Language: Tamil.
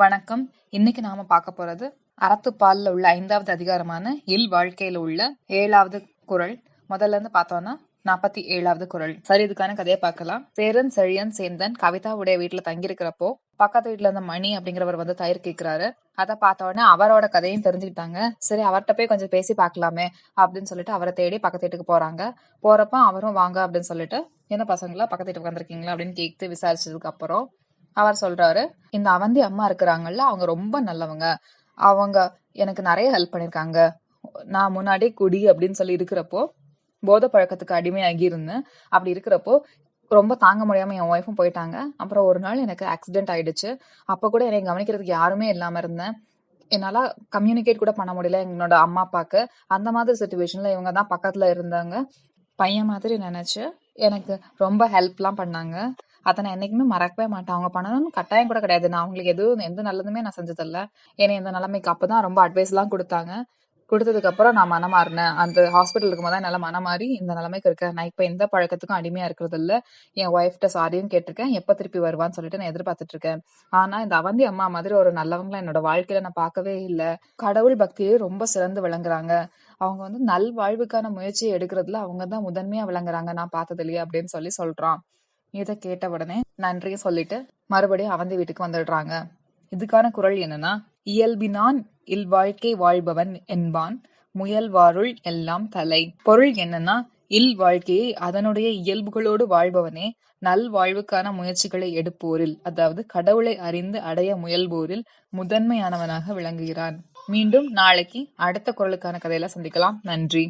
வணக்கம். இன்னைக்கு நாம பார்க்க போறது அறத்துப்பாலில் உள்ள ஐந்தாவது அதிகாரமான இல் வாழ்க்கையில உள்ள ஏழாவது குறள் முதல்ல இருந்து பார்த்தோம்னா நாற்பத்தி ஏழாவது குறள் சரி இதுக்கான கதையை பார்க்கலாம். சேரன் செழியன் சேந்தன் கவிதாவுடைய வீட்டுல தங்கியிருக்கிறப்போ பக்கத்து வீட்டுல இருந்த மணி அப்படிங்கிறவர் வந்து தயிர் கேட்கிறாரு அதை பார்த்த உடனே அவரோட கதையும் தெரிஞ்சுக்கிட்டாங்க. சரி அவர்கிட்ட போய் கொஞ்சம் பேசி பார்க்கலாமே அப்படின்னு சொல்லிட்டு அவரை தேடி பக்கத்து வீட்டுக்கு போறாங்க. போறப்ப அவரும் வாங்க அப்படின்னு சொல்லிட்டு என்ன பசங்களா பக்கத்து வீட்டுக்கு வந்திருக்கீங்களா? அப்படின்னு கேட்டு விசாரிச்சதுக்கு அப்புறம் அவர் சொல்றாரு இந்த அவந்தி அம்மா இருக்கிறாங்கல்ல அவங்க ரொம்ப நல்லவங்க. அவங்க எனக்கு நிறைய ஹெல்ப் பண்ணிருக்காங்க நான் முன்னாடி குடி அப்படின்னு சொல்லி இருக்கிறப்போ போதை பழக்கத்துக்கு அடிமையாகி இருந்தேன் அப்படி இருக்கிறப்போ ரொம்ப தாங்க முடியாம என் ஒய்ஃபும் போயிட்டாங்க. அப்புறம் ஒரு நாள் எனக்கு ஆக்சிடென்ட் ஆயிடுச்சு. அப்ப கூட என்னை கவனிக்கிறதுக்கு யாருமே இல்லாம இருந்தேன். என்னால கம்யூனிகேட் கூட பண்ண முடியல என்னோட அம்மா அப்பாக்கு. அந்த மாதிரி சுச்சுவேஷன்ல இவங்க தான் பக்கத்துல இருந்தாங்க. பையன் மாதிரி நினைச்சு எனக்கு ரொம்ப ஹெல்ப்லாம் பண்ணாங்க. அதை நான் என்னைக்குமே மறக்கவே மாட்டேன். அவங்க பண்ணணும்னு கட்டாயம் கூட கிடையாது. நான் அவங்களுக்கு எதுவும் எந்த நல்லதுமே நான் செஞ்சதில்ல ஏன்னா இந்த நிலைமைக்கு அப்பதான் ரொம்ப அட்வைஸ்லாம் கொடுத்தாங்க. கொடுத்ததுக்கப்புறம் நான் நான் மனமாறினேன் அந்த ஹாஸ்பிட்டல் இருக்கும் போது என்னால மனமாறி இந்த நிலைமைக்கு இருக்கேன். நான் இப்போ எந்த பழக்கத்துக்கும் அடிமையாக இருக்கிறது இல்லை. என் ஒய்ஃப்ட்ட சாரியும் கேட்டிருக்கேன். எப்போ திருப்பி வருவான்னு சொல்லிட்டு நான் எதிர்பார்த்துட்டு இருக்கேன். ஆனால் இந்த அவந்தி அம்மா மாதிரி ஒரு நல்லவங்களாம் என்னோட வாழ்க்கையில நான் பார்க்கவே இல்லை. கடவுள் பக்தியிலே ரொம்ப சிறந்து விளங்குறாங்க. அவங்க வந்து நல் வாழ்வுக்கான முயற்சியை எடுக்கிறதுல அவங்க தான் முதன்மையாக விளங்குறாங்க. நான் பார்த்ததுலயே அப்படின்னு சொல்லி சொல்கிறான் இதை கேட்ட உடனே நன்றி சொல்லிட்டு மறுபடியும் அவந்தி வீட்டுக்கு வந்துடுறாங்க. இதுக்கான குரல் என்னன்னா இயல்பினான் இல்வாழ்க்கை வாழ்பவன் என்பான் முயல்வாருள் எல்லாம் தலை. பொருள் என்னன்னா இல் வாழ்க்கையை அதனுடைய இயல்புகளோடு வாழ்பவனே நல் வாழ்வுக்கான முயற்சிகளை எடுப்போரில் அதாவது கடவுளை அறிந்து அடைய முயல்போரில் முதன்மையானவனாக விளங்குகிறான். மீண்டும் நாளைக்கு அடுத்த குரலுக்கான கதையில சந்திக்கலாம். நன்றி.